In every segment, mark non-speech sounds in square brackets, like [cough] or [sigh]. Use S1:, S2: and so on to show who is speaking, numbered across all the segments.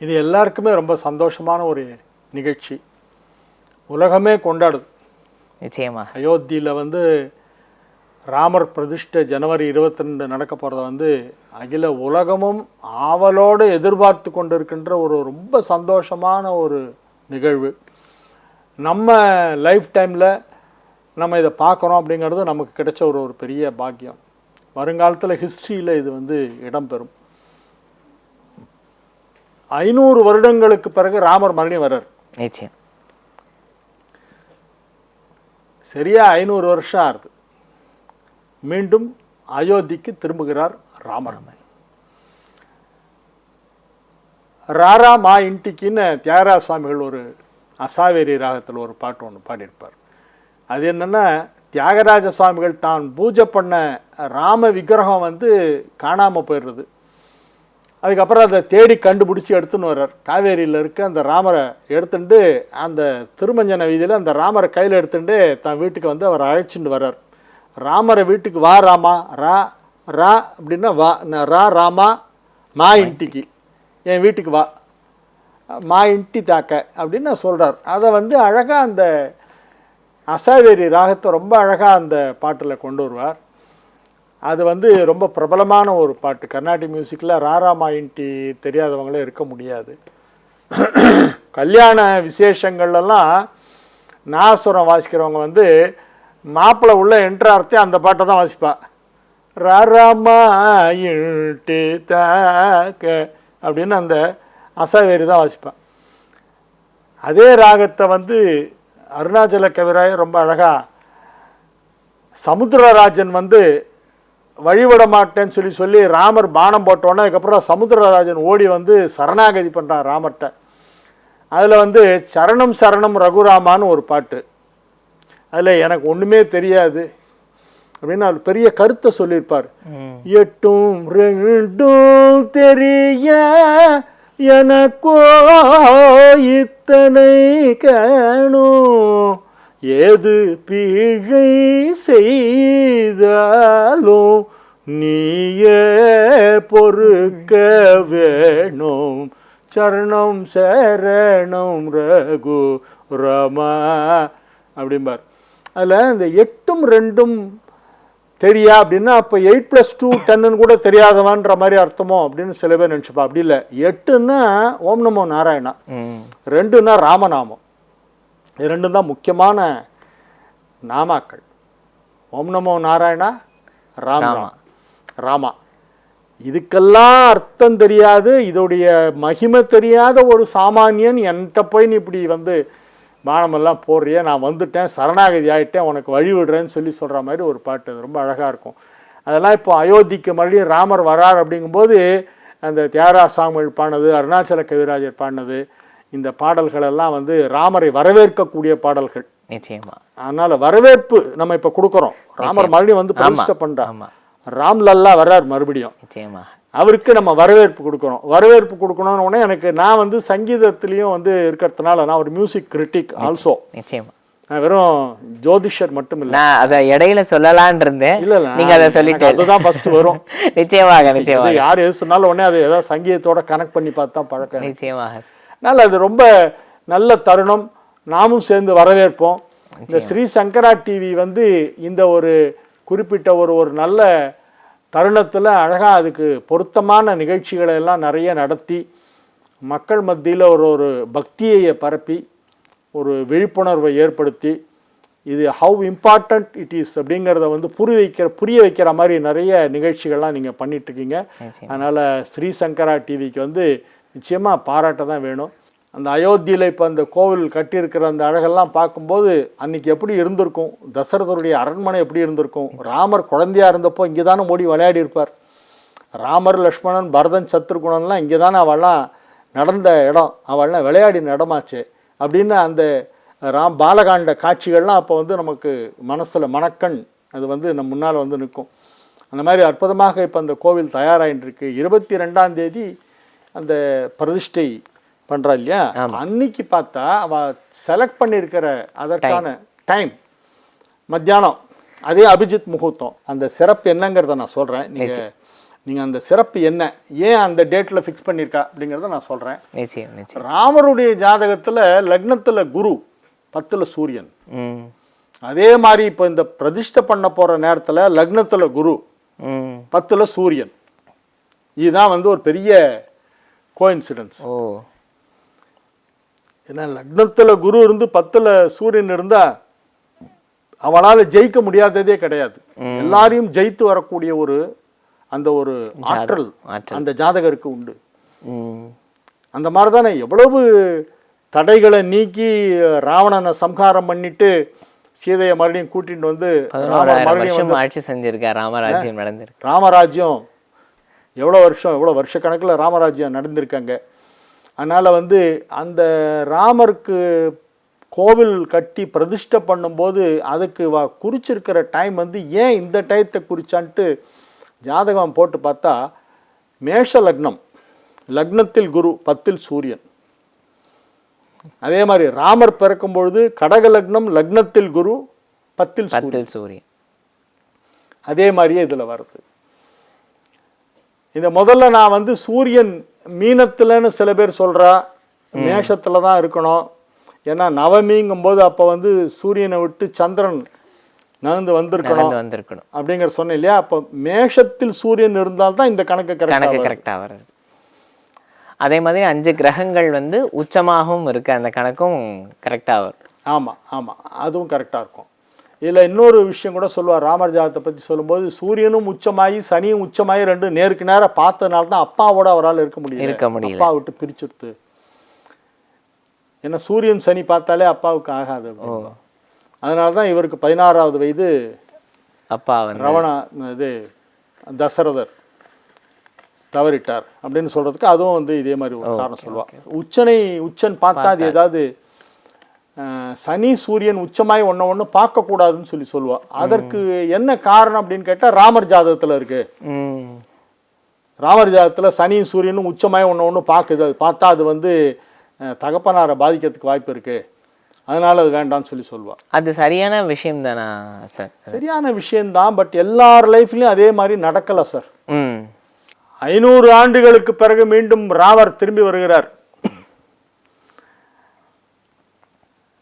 S1: இது எல்லாருக்குமே ரொம்ப சந்தோஷமான ஒரு நிகழ்ச்சி. உலகமே கொண்டாடுது.
S2: நிச்சயமா.
S1: அயோத்தியில் வந்து ராமர் பிரதிஷ்டை ஜனவரி இருபத்தி ரெண்டு நடக்க போகிறத வந்து அகில உலகமும் ஆவலோடு எதிர்பார்த்து கொண்டிருக்கின்ற ஒரு ரொம்ப சந்தோஷமான ஒரு நிகழ்வு. நம்ம லைஃப் டைமில் நம்ம இதை பார்க்குறோம் அப்படிங்கிறது நமக்கு கிடைச்ச ஒரு ஒரு பெரிய பாக்கியம். வருங்காலத்தில் ஹிஸ்ட்ரியில் இது வந்து இடம்பெறும் ஐநூறு வருடங்களுக்கு பிறகு ராமர் மறுபடியும் வர்றார்.
S2: நிச்சயம்.
S1: சரியா ஐநூறு வருஷம் ஆகுது. மீண்டும் அயோத்திக்கு திரும்புகிறார் ராமர். ராரா மா இன்டிக்கின்னு தியாகராஜ சுவாமிகள் ஒரு அசாவேரி ராகத்தில் ஒரு பாட்டு ஒன்று பாடியிருப்பார். அது என்னென்னா தியாகராஜ சுவாமிகள் தான் பூஜை பண்ண ராம விக்கிரகம் வந்து காணாமல் போயிடுறது. அதுக்கப்புறம் அதை தேடி கண்டுபிடிச்சி எடுத்துன்னு வர்றார். காவேரியில் இருக்க அந்த ராமரை எடுத்துட்டு அந்த திருமஞ்சன வீதியில் அந்த ராமரை கையில் எடுத்துட்டு தன் வீட்டுக்கு வந்து அவர் அழைச்சிட்டு வர்றார். ராமரை வீட்டுக்கு வா ராமா ரா ரா அப்படின்னா வா ந- ரா ராமா மா இன்ட்டிக்கு என் வீட்டுக்கு வா. மா இன்ட்டி தாக்க அப்படின்னு சொல்கிறார் அதை வந்து அழகாக அந்த அசாவேரி ராகத்தை ரொம்ப அழகாக அந்த பாட்டில் கொண்டு வருவார். அது வந்து ரொம்ப பிரபலமான ஒரு பாட்டு. கர்நாடிக் மியூசிக்கில் ராராமா இன்டி தெரியாதவங்களே இருக்க முடியாது. கல்யாண விசேஷங்கள்லாம் நாசுரம் வாசிக்கிறவங்க வந்து மாப்பிள்ளை உள்ள என்ட்ரார்த்தே அந்த பாட்டை தான் வாசிப்பா. ராராமா இன்டி தாக்க அப்படின்னு அந்த அசாவேரி தான் வாசிப்பான் அதே ராகத்தை வந்து அருணாச்சல கவிராய ரொம்ப அழகாக சமுத்திரராஜன் வந்து வழிவிட மாட்டேன்னு சொல்லி சொல்லி ராமர் பானம் போட்டோன்னே அதுக்கப்புறம் சமுத்திரராஜன் ஓடி வந்து சரணாகதி பண்ணுறான் ராமர்கிட்ட. அதில் வந்து சரணம் சரணம் ரகுராமான்னு ஒரு பாட்டு. அதில் எனக்கு ஒன்றுமே தெரியாது. அப்படின்னு அவர் பெரிய கருத்தை சொல்லியிருப்பார். எட்டும் ரெண்டும் தெரிய எனக்கோ இத்தனை காணும். ஏது பிழை செய்தாலும் நீயே பொறுக்க வேணும். சரணம் சரணம் ரகு ரமா அப்படிம்பார். அதில் இந்த எட்டும் ரெண்டும் தெரியா அப்படின்னா அப்போ எயிட் ப்ளஸ் டூ டென்னு கூட தெரியாதவன்ற மாதிரி அர்த்தமோ அப்படின்னு சில பேர் நினச்சிப்பா அப்படி இல்லை. எட்டுன்னா ஓம் நமோ நாராயணா. ரெண்டுன்னா ராமநாமம். இது ரெண்டும் தான் முக்கியமான நாமாக்கள். ஓம் நமோ நாராயணா ராம் ராம். ராமா. இதுக்கெல்லாம் அர்த்தம் தெரியாது. இதோடைய மகிமை தெரியாத ஒரு சாமானியன் என்கிட்ட போய் நீ இப்படி வந்து பானமெல்லாம் போடுறிய நான் வந்துட்டேன் சரணாகதி ஆகிட்டேன் உனக்கு வழி விடுறேன்னு சொல்லி சொல்கிற மாதிரி ஒரு பாட்டு. அது ரொம்ப அழகாக இருக்கும். அதெல்லாம் இப்போ அயோத்திக்கு மறுபடியும் ராமர் வரார் அப்படிங்கும்போது அந்த தியாகரா சாமிகள் பாடினது அருணாச்சல கவிராஜர் பாடினது இந்த பாடல்கள் எல்லாம் வந்து ராமரை வரவேற்கக்கூடிய பாடல்கள்.
S2: நிச்சயமா.
S1: அதனால வரவேற்பு நம்ம இப்போ கொடுக்குறோம். ராமர் மறுபடியும் வந்து பிரதிஷ்டை
S2: ஆமா.
S1: ராம்லல்லா வர்றார் மறுபடியும். அவருக்கு நம்ம வரவேற்பு கொடுக்கணும் வரவேற்பு கொடுக்கணும்னு உடனே எனக்கு நான் வந்து சங்கீதத்துலேயும் வந்து இருக்கிறதுனால நான் ஒரு மியூசிக் கிரிட்டிக் ஆல்சோ
S2: நிச்சயமா.
S1: நான் வெறும் ஜோதிஷர் மட்டும் இல்லை.
S2: அத இடையில சொல்லலாம்னு இருந்தேன்.
S1: இல்ல இல்ல.
S2: நீங்க அதை சொல்லிட்டு
S1: அதுதான் ஃபர்ஸ்ட் வரும். [laughs]
S2: நிச்சயமாக நிச்சயமாக.
S1: யார் எது சொன்னாலும் உடனே அது ஏதாவது சங்கீதத்தோட கனெக்ட் பண்ணி பார்த்து தான் பழக்கம்.
S2: நிச்சயமாக.
S1: அதனால அது ரொம்ப நல்ல தருணம். நாமும் சேர்ந்து வரவேற்போம். இந்த ஸ்ரீ சங்கரா டிவி வந்து இந்த ஒரு குறிப்பிட்ட ஒரு ஒரு நல்ல தருணத்தில் அழகாக அதுக்கு பொருத்தமான நிகழ்ச்சிகளை எல்லாம் நிறைய நடத்தி மக்கள் மத்தியில் ஒரு ஒரு பக்தியை பரப்பி ஒரு விழிப்புணர்வை ஏற்படுத்தி இது ஹவு இம்பார்ட்டண்ட் இட் இஸ் அப்படிங்கிறத வந்து புரிய வைக்கிற புரிய வைக்கிற மாதிரி நிறைய நிகழ்ச்சிகள்லாம் நீங்கள் பண்ணிகிட்ருக்கீங்க. அதனால் ஸ்ரீ சங்கரா டிவிக்கு வந்து நிச்சயமாக பாராட்ட தான் வேணும். அந்த அயோத்தியில் இப்போ அந்த கோவில் கட்டியிருக்கிற அந்த அழகெல்லாம் பார்க்கும்போது அன்னைக்கு எப்படி இருந்திருக்கும்? தசரதருடைய அரண்மனை எப்படி இருந்திருக்கும்? ராமர் குழந்தையா இருந்தப்போ இங்கே தானே ஓடி விளையாடி இருப்பார். ராமர் லக்ஷ்மணன் பரதன் சத்ருகுணன்லாம் இங்கே தானே அவள்லாம் நடந்த இடம். அவள்லாம் விளையாடி நடமாச்சு அப்படின்னு அந்த ராம் பாலகாண்ட காட்சிகள்லாம் அப்போ வந்து நமக்கு மனசில் மணக்கண். அது வந்து நம்ம முன்னால் வந்து நிற்கும். அந்த மாதிரி அற்புதமாக இப்போ அந்த கோவில் தயாராகிட்டு இருக்கு இருபத்தி ரெண்டாம் தேதி அந்த பிரதிஷ்டை பண்றா இல்லையா? அன்னைக்கு பார்த்தா அவ செலக்ட் பண்ணியிருக்கிற அதற்கான டைம் மத்தியானம். அதே அபிஜித் முகூர்த்தம். அந்த சிறப்பு என்னங்கிறத நான் சொல்கிறேன் நீங்கள் நீங்கள் அந்த சிறப்பு என்ன? ஏன் அந்த டேட்டில் ஃபிக்ஸ் பண்ணியிருக்கா? அப்படிங்கிறத நான் சொல்கிறேன் ராமருடைய ஜாதகத்தில் லக்னத்தில் குரு பத்தில் சூரியன். அதே மாதிரி இப்போ இந்த பிரதிஷ்டை பண்ண போகிற நேரத்தில் லக்னத்தில் குரு பத்தில் சூரியன். இதுதான் வந்து ஒரு பெரிய கோயின்சிடன்ஸ்
S2: ஓ.
S1: ஏன்னா லக்னத்தில் குரு இருந்து பத்தில் சூரியன் இருந்தால் அவளால் ஜெயிக்க முடியாததே கிடையாது. எல்லாரையும் ஜெயித்து வரக்கூடிய ஒரு அந்த ஒரு ஆற்றல். அந்த ஜாதகருக்கு உண்டு. அந்த மாதிரி தானே எவ்வளவு தடைகளை நீக்கி ராவணனை சம்ஹாரம் பண்ணிட்டு சீதையை மறுபடியும் கூட்டிட்டு வந்து
S2: ஆட்சி செஞ்சிருக்கார் ராமராஜ்யம் நடந்திருக்கு.
S1: ராமராஜ்யம் எவ்வளோ வருஷம் எவ்வளோ வருஷக்கணக்கில் ராமராஜ்யம் நடந்திருக்காங்க. அதனால் வந்து அந்த ராமருக்கு கோவில் கட்டி பிரதிஷ்டை பண்ணும்போது அதுக்கு வ குறிச்சிருக்கிற டைம் வந்து ஏன் இந்த டயத்தை குறிச்சான்ட்டு ஜாதகம் போட்டு பார்த்தா மேஷ லக்னம் லக்னத்தில் குரு பத்தில் சூரியன். அதே மாதிரி ராமர் பிறக்கும் பொழுது கடக லக்னம் லக்னத்தில் குரு பத்தில் சூரியன்.
S2: பத்தில் சூரியன்.
S1: அதே மாதிரியே இதில் வருது. இந்த முதல்ல நான் வந்து சூரியன் மீனத்துலன்னு சில பேர் சொல்றா மேஷத்துல தான் இருக்கணும். ஏன்னா நவமிங்கும்போது அப்போ வந்து சூரியனை விட்டு சந்திரன் நகர்ந்து வந்திருக்கணும்
S2: வந்திருக்கணும்.
S1: அப்படிங்கிற சொன்னேன் இல்லையா? அப்போ மேஷத்தில் சூரியன் இருந்தால்தான் இந்த கணக்கு
S2: கணக்கு
S1: கரெக்டாக
S2: வருது அதே மாதிரி அஞ்சு கிரகங்கள் வந்து உச்சமாகவும் இருக்கு. அந்த கணக்கும் கரெக்டாக வரும்.
S1: ஆமாம் ஆமாம் அதுவும் கரெக்டாக இருக்கும். இதில் இன்னொரு விஷயம் கூட சொல்லுவார். ராமர் ஜாதகத்தை பற்றி சொல்லும்போது சூரியனும் உச்சமாகி சனியும் உச்சமாகி ரெண்டு நேருக்கு நேராக பார்த்ததுனால தான் அப்பாவோட அவரால் இருக்க முடியல.
S2: இருக்க முடியல.
S1: அப்பா விட்டு பிரிச்சுடுத்து. ஏன்னா சூரியன் சனி பார்த்தாலே அப்பாவுக்கு ஆகாது. அதனால தான் இவருக்கு பதினாறாவது வயது
S2: அப்பா
S1: ரவணா இது தசரதர் தவறிட்டார் அப்படின்னு சொல்றதுக்கு அதுவும் வந்து இதே மாதிரி ஒரு காரணம் சொல்லுவாங்க உச்சனை உச்சன் பார்த்தா அது ஏதாவது சனி சூரியன் உச்சமாய் ஒன்று ஒன்று பார்க்கக்கூடாதுன்னு சொல்லி சொல்லுவா. அதற்கு என்ன காரணம் அப்படின்னு கேட்டால் ராமர் ஜாதகத்தில் இருக்கு. ராமர் ஜாதகத்தில் சனி சூரியனும் உச்சமாய் ஒன்று ஒன்று பார்க்குது. அது பார்த்தா அது வந்து தகப்பனாரை பாதிக்கிறதுக்கு வாய்ப்பு இருக்கு. அதனால அது வேண்டாம்னு சொல்லி சொல்லுவா.
S2: அது சரியான விஷயம் தானா சார்?
S1: சரியான விஷயம்தான் பட் எல்லார் லைஃப்லையும் அதே மாதிரி நடக்கலை சார். ஐநூறு ஆண்டுகளுக்கு பிறகு மீண்டும் ராமர் திரும்பி வருகிறார்.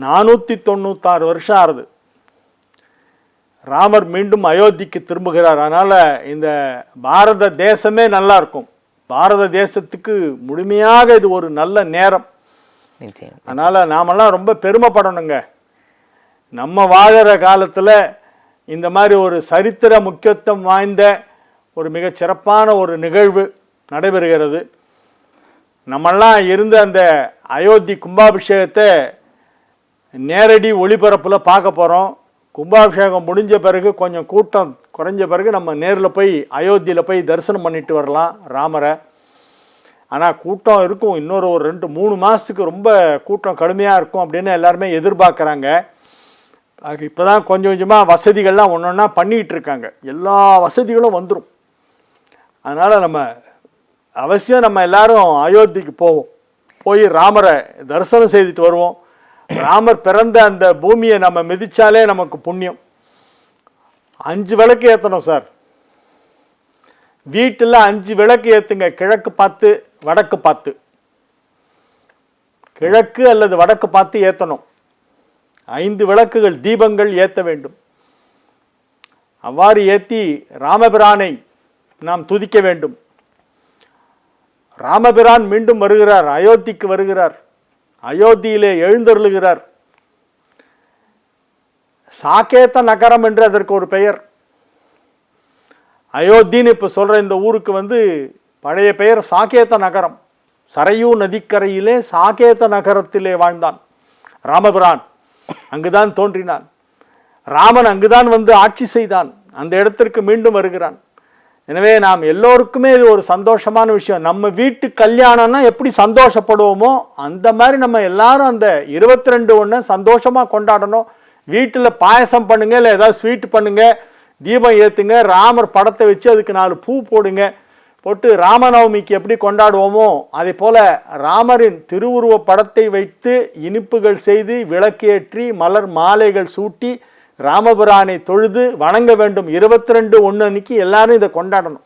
S1: நானூற்றி தொண்ணூத்தாறு வருஷம் ஆறுது. ராமர் மீண்டும் அயோத்திக்கு திரும்புகிறார். அதனால் இந்த பாரத தேசமே நல்லா இருக்கும். பாரத தேசத்துக்கு முழுமையாக இது ஒரு நல்ல நேரம். அதனால் நாமெல்லாம் ரொம்ப பெருமைப்படணுங்க. நம்ம வாழற காலத்தில் இந்த மாதிரி ஒரு சரித்திர முக்கியத்துவம் வாய்ந்த ஒரு மிகச் சிறப்பான ஒரு நிகழ்வு நடைபெறுகிறது. நம்மெல்லாம் இருந்த அந்த அயோத்தி கும்பாபிஷேகத்தை நேரடி ஒளிபரப்பில் பார்க்க போகிறோம் கும்பாபிஷேகம் முடிஞ்ச பிறகு கொஞ்சம் கூட்டம் குறைஞ்ச பிறகு நம்ம நேரில் போய் அயோத்தியில் போய் தரிசனம் பண்ணிட்டு வரலாம் ராமரை. ஆனால் கூட்டம் இருக்கும். இன்னொரு ஒரு ரெண்டு மூணு மாதத்துக்கு ரொம்ப கூட்டம் கடுமையாக இருக்கும் அப்படின்னு எல்லாருமே எதிர்பார்க்குறாங்க. அது இப்போ தான் கொஞ்சம் கொஞ்சமாக வசதிகள்லாம் ஒன்று ஒன்றா பண்ணிக்கிட்டு இருக்காங்க. எல்லா வசதிகளும் வந்துடும் அதனால் நம்ம அவசியம் நம்ம எல்லாரும் அயோத்திக்கு போவோம். போய் ராமரை தரிசனம் செய்துட்டு வருவோம். ராமர் பிறந்த அந்த பூமியை நம்ம மிதிச்சாலே நமக்கு புண்ணியம். அஞ்சு விளக்கு ஏற்றணும் சார். வீட்டில் அஞ்சு விளக்கு ஏற்றுங்க கிழக்கு பார்த்து வடக்கு பார்த்து. கிழக்கு அல்லது வடக்கு பார்த்து ஏற்றணும் ஐந்து விளக்குகள் தீபங்கள் ஏற்ற வேண்டும். அவ்வாறு ஏற்றி ராமபிரானை நாம் துதிக்க வேண்டும். ராமபிரான் மீண்டும் வருகிறார். அயோத்திக்கு வருகிறார். அயோத்தியிலே எழுந்தருளுகிறார். சாக்கேத்த நகரம் என்று அதற்கு ஒரு பெயர். அயோத்தின்னு இப்போ சொல்கிற இந்த ஊருக்கு வந்து பழைய பெயர் சாக்கேத்த நகரம். சரையூ நதிக்கரையிலே சாகேத நகரத்திலே வாழ்ந்தான் ராமபிரான். அங்குதான் தோன்றினான். ராமன் அங்குதான் வந்து ஆட்சி செய்தான். அந்த இடத்திற்கு மீண்டும் வருகிறான். எனவே நாம் எல்லோருக்குமே இது ஒரு சந்தோஷமான விஷயம். நம்ம வீட்டு கல்யாணம்னா எப்படி சந்தோஷப்படுவோமோ அந்த மாதிரி நம்ம எல்லாரும் அந்த இருபத்தி ரெண்டு ஒன்று சந்தோஷமாக கொண்டாடணும். வீட்டில் பாயசம் பண்ணுங்கள் இல்லை ஏதாவது ஸ்வீட் பண்ணுங்கள் தீபம் ஏற்றுங்க ராமர் படத்தை வச்சு அதுக்கு நாலு பூ போடுங்க போட்டு ராமநவமிக்கு எப்படி கொண்டாடுவோமோ அதே போல் ராமரின் திருவுருவ படத்தை வைத்து இனிப்புகள் செய்து விளக்கேற்றி மலர் மாலைகள் சூட்டி ராமபுரானை தொழுது வணங்க வேண்டும். இருபத்தி ரெண்டு ஒன்று அன்னைக்கு எல்லாரும் இதை கொண்டாடணும்.